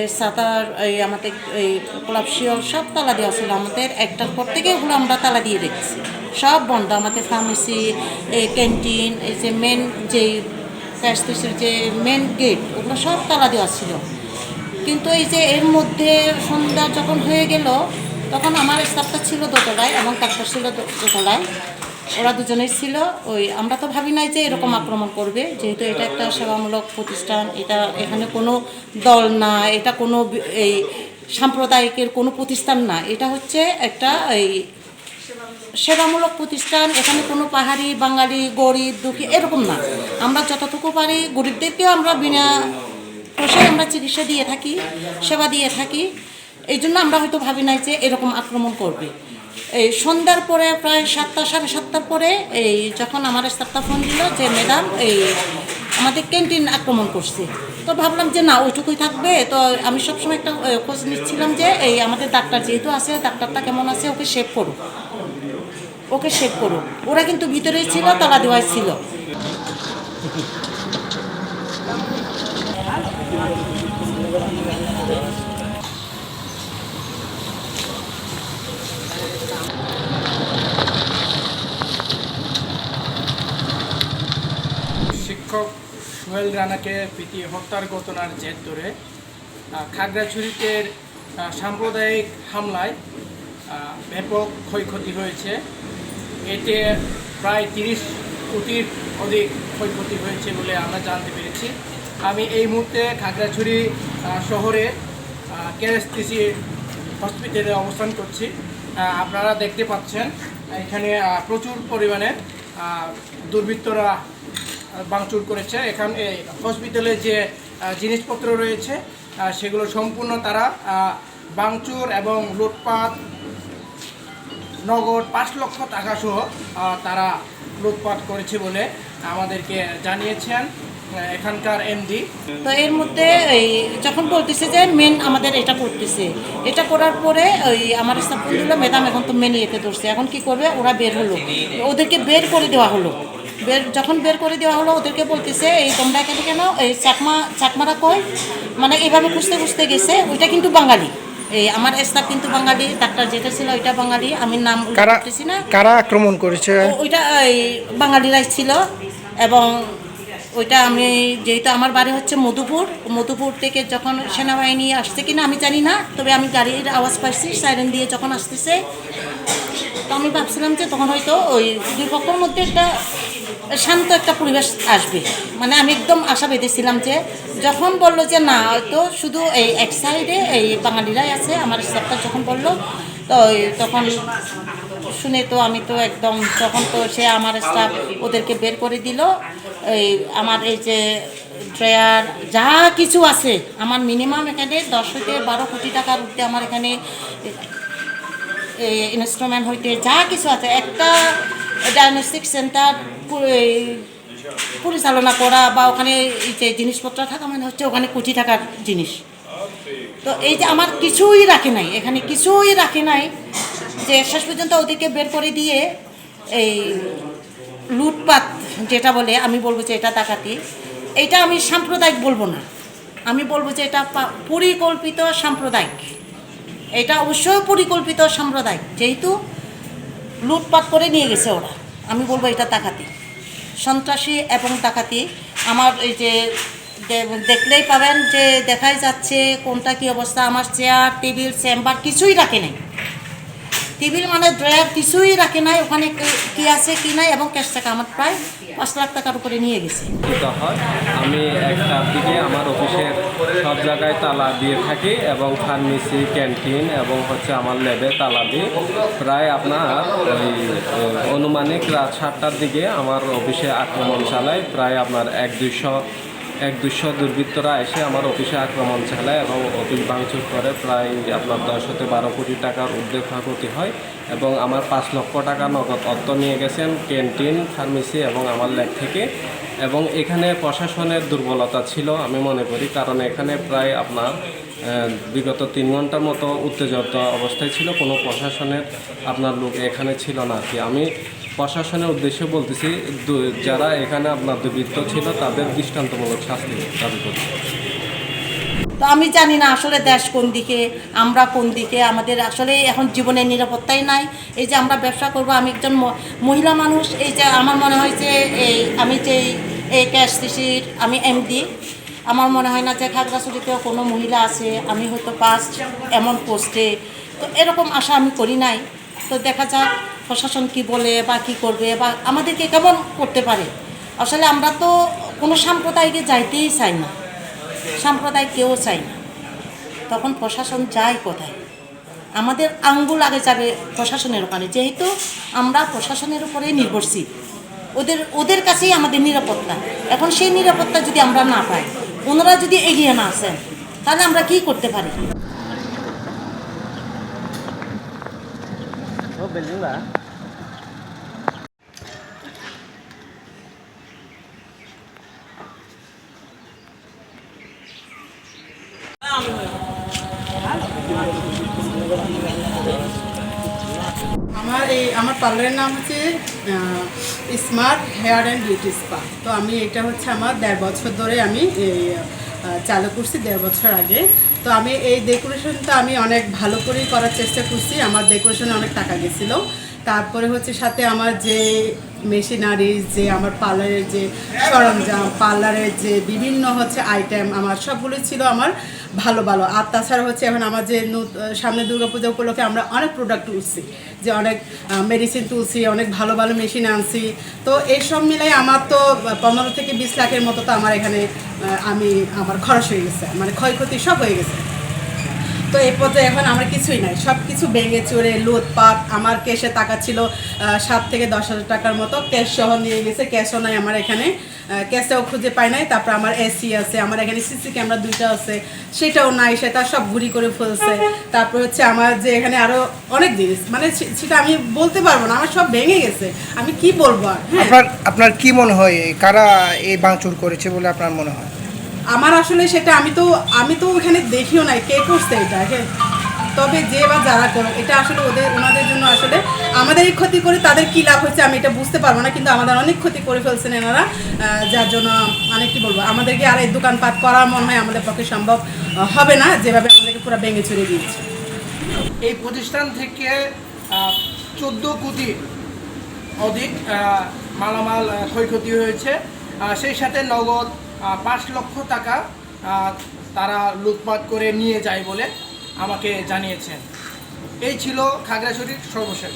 এই সাতার, এই আমাদের, এই ক্লাবশিয়র সব তালা দেওয়া ছিল আমাদের। একটার পর থেকে ওগুলো আমরা তালা দিয়ে রেখেছি। সব বন্ধ। আমাদের ফার্মেসি এই ক্যান্টিন এই যে মেন যে যে মেন গেট ওগুলো সব তালা দেওয়া ছিল। কিন্তু এই যে এর মধ্যে সন্ধ্যা যখন হয়ে গেল, তখন আমার স্টাফটা ছিল দোতলায় এবং ডাক্তার ছিল দোতলায়। ওরা দুজনেই ছিল। ওই আমরা তো ভাবি নাই যে এরকম আক্রমণ করবে। যেহেতু এটা একটা সেবামূলক প্রতিষ্ঠান, এটা এখানে কোনো দল না, এটা কোনো এই সাম্প্রদায়িকের কোনো প্রতিষ্ঠান না। এটা হচ্ছে একটা এই সেবামূলক প্রতিষ্ঠান, এখানে কোনো পাহাড়ি, বাঙালি, গরিব, দুঃখী এরকম না। আমরা যতটুকু পারি, গরিবদেরকেও আমরা বিনা পয়সায় আমরা চিকিৎসা দিয়ে থাকি, সেবা দিয়ে থাকি। এই জন্য আমরা হয়তো ভাবি নাই যে এরকম আক্রমণ করবে। এই সন্ধ্যার পরে প্রায় সাতটা, সাড়ে সাতটার পরে এই যখন আমার স্টাফটা ফোন দিল যে, ম্যাডাম, এই আমাদের ক্যান্টিন আক্রমণ করছে। তো ভাবলাম যে, না, ওইটুকুই থাকবে। তো আমি সবসময় একটা খোঁজ নিচ্ছিলাম যে, এই আমাদের ডাক্তার যেহেতু আছে, ডাক্তারটা কেমন আছে, ওকে সেভ করুক। ওকে সেভ করুক। ওরা কিন্তু ভিতরেই ছিল, তালা দেওয়াই ছিল। শিক্ষক সোহেল রানাকে প্রীতি হত্যার ঘটনার জের ধরে খাগড়াছড়িতে সাম্প্রদায়িক হামলায় ব্যাপক ক্ষয়ক্ষতি হয়েছে। এতে প্রায় তিরিশ কোটির অধিক ক্ষয়ক্ষতি হয়েছে বলে আমরা জানতে পেরেছি। আমি এই মুহূর্তে খাগড়াছড়ি শহরে কেএসটিসি হসপিটালে অবস্থান করছি। আপনারা দেখতে পাচ্ছেন, এখানে প্রচুর পরিমাণে দুর্বৃত্তরা ভাঙচুর করেছে। এখানে হসপিটালে যে জিনিসপত্র রয়েছে সেগুলো সম্পূর্ণ তারা ভাঙচুর এবং লুটপাট, নগদ পাঁচ লক্ষ টাকা সহ তারা লুটপাট করেছে বলে আমাদেরকে জানিয়েছেন। এখানকার এমডি তো এর মধ্যে এই যখন বলতেছে যে মেন আমাদের এটা করতেছে এটা করার পরে ওই আমার স্টাফ দিল ম্যাডাম এখন তো মেন ইয়েতে ধরছে এখন কি করবে? ওরা বের হলো। ওদেরকে বের করে দেওয়া হলো। বের যখন বের করে দেওয়া হলো ওদেরকে বলতেছে এই তোমরা এখানে কেন এই চাকমা চাকমারা কই? মানে এইভাবে খুঁজতে খুঁজতে গেছে ওইটা কিন্তু বাঙালি। এই আমার স্টাফ কিন্তু বাঙালি ডাক্তার যেটা ছিল ওইটা বাঙালি আমি নাম কারা করতেছি না। কারা আক্রমণ করেছে? ওইটা এই বাঙালিরাই ছিল এবং ওইটা আমি যেহেতু আমার বাড়ি হচ্ছে মধুপুর মধুপুর থেকে যখন সেনাবাহিনী আসছে কিনা আমি জানি না, তবে আমি গাড়ির আওয়াজ পাইছি সাইরেন দিয়ে যখন আসতেছে, তো আমি ভাবছিলাম যে তখন হয়তো ওই দুই পক্ষের মধ্যে একটা শান্ত একটা পরিবেশ আসবে। মানে আমি একদম আশা বেঁধেছিলাম যে যখন বলল যে না তো শুধু এই এক সাইডে এই বাঙালিরাই আছে, আমার স্টাফটা যখন বলল, তো তখন শুনে তো আমি তো একদম, তখন তো সে আমার স্টাফ ওদেরকে বের করে দিল। এই আমার এই যে ড্রেয়ার, যা কিছু আছে, আমার মিনিমাম এখানে দশ হইতে বারো কোটি টাকার উঠতে আমার এখানে ইনস্ট্রুমেন্ট হইতে যা কিছু আছে, একটা ডায়াগনস্টিক সেন্টার পরিচালনা করা বা ওখানে যে জিনিসপত্র থাকা মানে হচ্ছে ওখানে কোটি টাকার জিনিস। তো এই যে আমার কিছুই রাখে নাই, এখানে কিছুই রাখে নাই যে শেষ পর্যন্ত ওদেরকে বের করে দিয়ে এই লুটপাট যেটা বলে, আমি বলব যে এটা ডাকাতি, এটা আমি সাম্প্রদায়িক বলব না। আমি বলব যে এটা পরিকল্পিত সাম্প্রদায়িক। এটা অবশ্যই পরিকল্পিত সাম্প্রদায়িক, যেহেতু লুটপাট করে নিয়ে গেছে ওরা। আমি বলব এটা ডাকাতি। সন্ত্রাসী এবং ডাকাতি। আমার এই যে দেখলেই পাবেন যে দেখাই যাচ্ছে কোনটা কি অবস্থা। আমার চেয়ার, টেবিল, চেম্বার কিছুই রাখে নাই। টেবিল মানে ড্রয়ার কিছুই রাখে নাই, ওখানে কি- আছে কি নাই এবং ক্যাশ টাকা আমার প্রায় পাঁচ লাখ টাকার উপরে নিয়ে গেছে। আমি একটার দিকে আমার অফিসের সব জায়গায় তালা দিয়ে থাকি এবং ফার্মেসি, ক্যান্টিন এবং হচ্ছে আমার ল্যাবে তালা দিই। প্রায় আপনার ওই অনুমানিক রাত সাতটার দিকে আমার অফিসে আক্রমণ চালায় প্রায় আপনার এক দুইশো এক দুইশো দুর্বৃত্তরা এসে আমার অফিসে আক্রমণ চালায় এবং অফিস ভাঙচুর করে প্রায় আপনার দশ হতে বারো কোটি টাকার উদ্যোগ ক্ষয়ক্ষতি হয় এবং আমার পাঁচ লক্ষ টাকা নগদ অর্থ নিয়ে গেছেন ক্যান্টিন, ফার্মেসি এবং আমার ল্যাব থেকে। এবং এখানে প্রশাসনের দুর্বলতা ছিল আমি মনে করি, কারণ এখানে প্রায় আপনার বিগত তিন ঘণ্টার মতো উত্তেজিত অবস্থায় ছিল। কোনো প্রশাসনের আপনার লোক এখানে ছিল না কি। আমি প্রশাসনের উদ্দেশ্যে বলতেছি যারা এখানে আপনার দুর্বৃত্ত ছিল, তাদের দৃষ্টান্তমূলক শাস্তি দাবি করছি। তো আমি জানি না আসলে দেশ কোন দিকে, আমরা কোন দিকে, আমাদের আসলে এখন জীবনের নিরাপত্তাই নাই। এই যে আমরা ব্যবসা করব, আমি একজন মহিলা মানুষ, এই যে আমার মনে হয় যে এই, আমি যে এই ক্যাশ ক্যাশটিসির আমি এমডি আমার মনে হয় না যে খাগড়াছড়িতেও কোনো মহিলা আছে, আমি হয়তো ফার্স্ট এমন পোস্টে তো এরকম আশা আমি করি নাই। তো দেখা যাক প্রশাসন কি বলে বা কী করবে বা আমাদেরকে কেমন করতে পারে? আসলে আমরা তো কোনো সাম্প্রদায়িকে যাইতেই চাই না। সাম্প্রদায়িক কেউ চাই না। তখন প্রশাসন যায় কোথায়? আমাদের আঙ্গুল আগে যাবে প্রশাসনের ওখানে। যেহেতু আমরা প্রশাসনের উপরে নির্ভরশীল। ওদের ওদের কাছেই আমাদের নিরাপত্তা। এখন সেই নিরাপত্তা যদি আমরা না পাই, ওনারা যদি এগিয়ে না আসেন, তাহলে আমরা কি করতে পারি? আমার এই, আমার পার্লারের নাম হচ্ছে smart hair and beauty spa তো আমি, এটা হচ্ছে আমার দেড় বছর ধরে আমি চালু করছি দেড় বছর আগে। তো আমি এই ডেকোরেশনটা আমি অনেক ভালো করেই করার চেষ্টা করছি। আমার ডেকোরেশনে অনেক টাকা গেছিল। তারপরে হচ্ছে সাথে আমার যে মেশিনারিজ যে, আমার পার্লারের যে সরঞ্জাম, পার্লারের যে বিভিন্ন হচ্ছে আইটেম আমার সবগুলোই ছিল আমার ভালো ভালো। আর তাছাড়া হচ্ছে এখন আমার যে সামনে দুর্গাপূজা উপলক্ষে আমরা অনেক প্রোডাক্ট তুলছি, যে অনেক মেডিসিন তুলছি, অনেক ভালো ভালো মেশিন আনছি। তো এইসব মিলাই আমার তো পনেরো থেকে বিশ লাখের মতো তো আমার এখানে আমি, আমার খরচ হয়ে গেছে মানে ক্ষয়ক্ষতি সব হয়ে গেছে। তো এই পর্যায়ে এখন আমার কিছুই নাই। সব কিছু ভেঙে চুরে লুটপাট, আমার ক্যাশে টাকা ছিল সাত থেকে দশ হাজার টাকার মতো ক্যাশ সহ নিয়ে গেছে, ক্যাশও নাই আমার এখানে। ক্যাশটাও খুঁজে পাই নাই, তারপর আমার এসি আছে, আমার এখানে সিসি ক্যামেরা দুইটা আছে, সেটাও নাই, সেটা সব ঘুরি করে ফেলছে। তারপর হচ্ছে আমার যে এখানে আরও অনেক জিনিস মানে সেটা আমি বলতে পারব না, আমার সব ভেঙে গেছে। আমি কি বলব হ্যাঁ। আপনার আপনার কি মনে হয়, কারা এই ভাঙচুর করেছে বলে আপনার মনে হয়? আমার আসলে সেটা আমি তো আমি তো ওখানে দেখিও নাই, কে করছে এটা হ্যাঁ তবে যে বা যারা করো এটা আসলে ওদের, ওনাদের জন্য আসলে আমাদের এই ক্ষতি করে তাদের কী লাভ হচ্ছে আমি এটা বুঝতে পারব না, কিন্তু আমাদের অনেক ক্ষতি করে ফেলছেন এনারা যার জন্য মানে কি বলব, আমাদেরকে আর এই দোকানপাট করা মনে হয় আমাদের পক্ষে সম্ভব হবে না, যেভাবে আমাদেরকে পুরো ভেঙে চুরে দিয়েছে। এই প্রতিষ্ঠান থেকে চোদ্দ কোটি অধিক মালামাল ক্ষয়ক্ষতি হয়েছে সেই সাথে নগদ পাঁচ লক্ষ টাকা তারা লুটপাট করে নিয়ে যায় বলে আমাকে জানিয়েছেন। এই ছিল খাগড়াছড়ির সর্বশেষ।